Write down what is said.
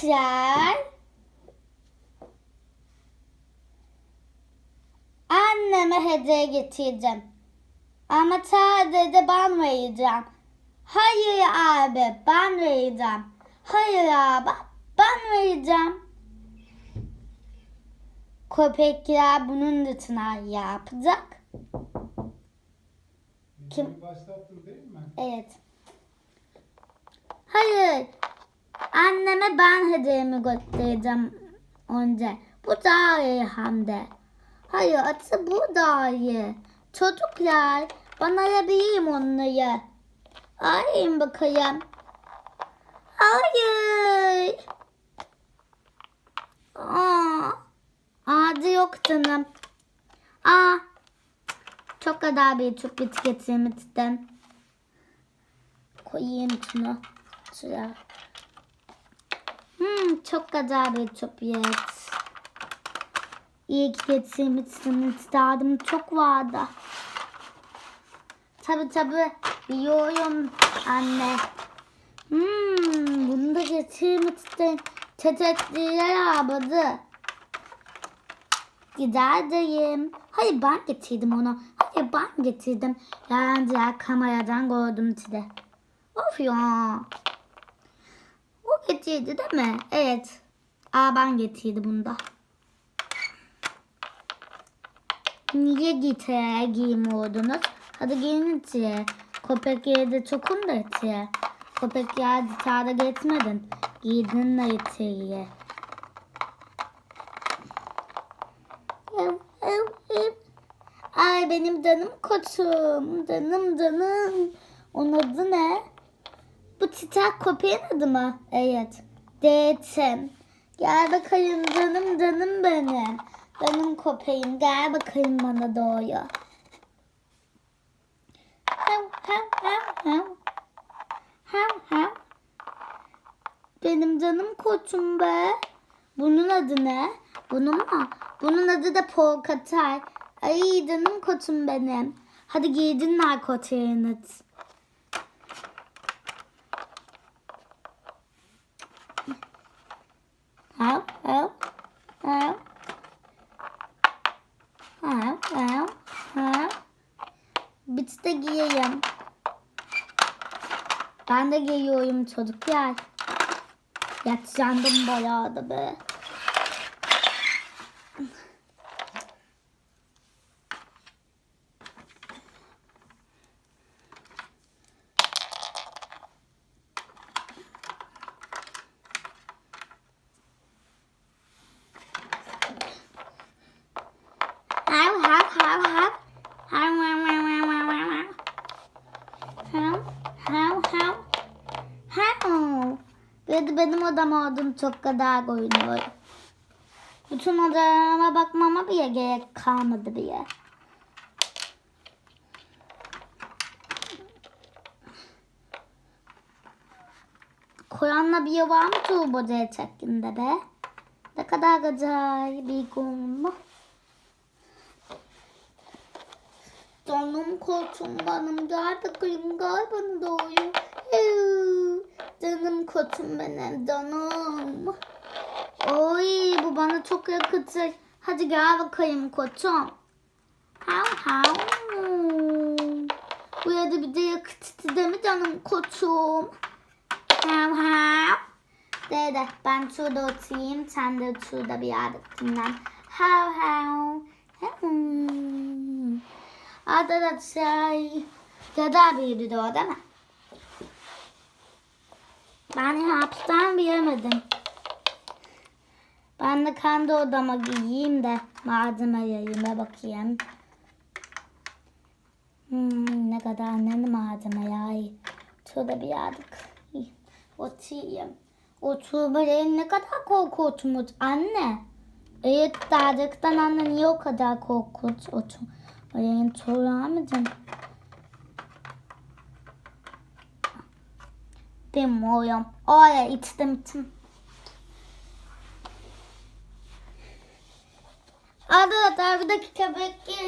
Köpekler anneme hediye getireceğim. Ama sadece ben vereceğim. Hayır abi ben vereceğim. Hayır abi ben vereceğim. Köpekler bunun dışına yapacak. Kim? Başlattın değil mi? Evet. Hayır. Anneme ben hediyemi göstereceğim önce. Bu daha iyi hem de. Hayır atı bu daha iyi. Çocuklar bana alabilirim onları. Arayayım bakayım. Hayır. Aa, adı yok canım. Aa, çok kadar bir çok bit getirmiştim. Koyayım şunu. Şuraya. Çok bir çöpiyet. İyi ki getirmişsin. İstedim çok vardı. Tabi tabi biliyorum anne. Hmm, bunu da getirmişsin. Tetekliler abadı. Giderim. Hayır ben getirdim onu. Hayır ben getirdim. Yani diğer kameradan gördüm size. Of ya. Getirdi değil mi? Evet. Aa ben getirdim bunu da. Niye gitar giymiyordunuz? Hadi gelin içeri. Köpek yerde çokun da içeri. Köpek yer gitarda gitmedin. Giydin de ev. Ay benim canım koçum. Canım canım. Onun adı ne? Çiçek köpeğin adı mı? Evet. Deçin. Gel bakayım canım canım benim. Benim köpeğim gel bakayım bana doğru. Hav hav hav hav. Hav hav. Benim canım koçum be. Bunun adı ne? Bunun mu? Bunun adı da Polkatay. Ay canım koçum benim. Hadi giydinler koçayını. Hav hav hav. Hav hav hav. Biz de giyeyim. Ben de giyiyorum çocuklar. Yaşlandım bayağı da be. Hav hav hav hav. Hav hav hav hav hav hav hav. Hav hav hav. Hav. Ve benim odam olduğum çok kadar oynuyor. Bütün odama bakmama bile gerek kalmadı bile. Kur'an'la bir var mı turbo şeklinde be? Ne kadar güzel bir gün bu. Canım koçum benim gel bakayım gel bana doğru. Canım koçum benim canım. Oy bu bana çok yakışır. Hadi gel bakayım koçum. Hav hav. Bu ya da bir de yakıştı değil mi canım koçum? Hav hav. Dede ben şurada oturayım. Sen de şurada bir yerde dinlen. Hav hav. Arkadaşlar kadar büyüdü de o değil mi? Ben hapisten bilemedim. Ben de kendi odama giyeyim de malzeme yayıma bakayım. Hmm, ne kadar ne malzeme ya. Şurada bir yerde oturayım. Otur böyle ne kadar korkunç anne. Evet dağcıktan anne niye o kadar korkunç otur. Böyle soramayacağım. Bilmiyorum. Oraya içtim içtim. Arkadaşlar bir dakika bekleyin.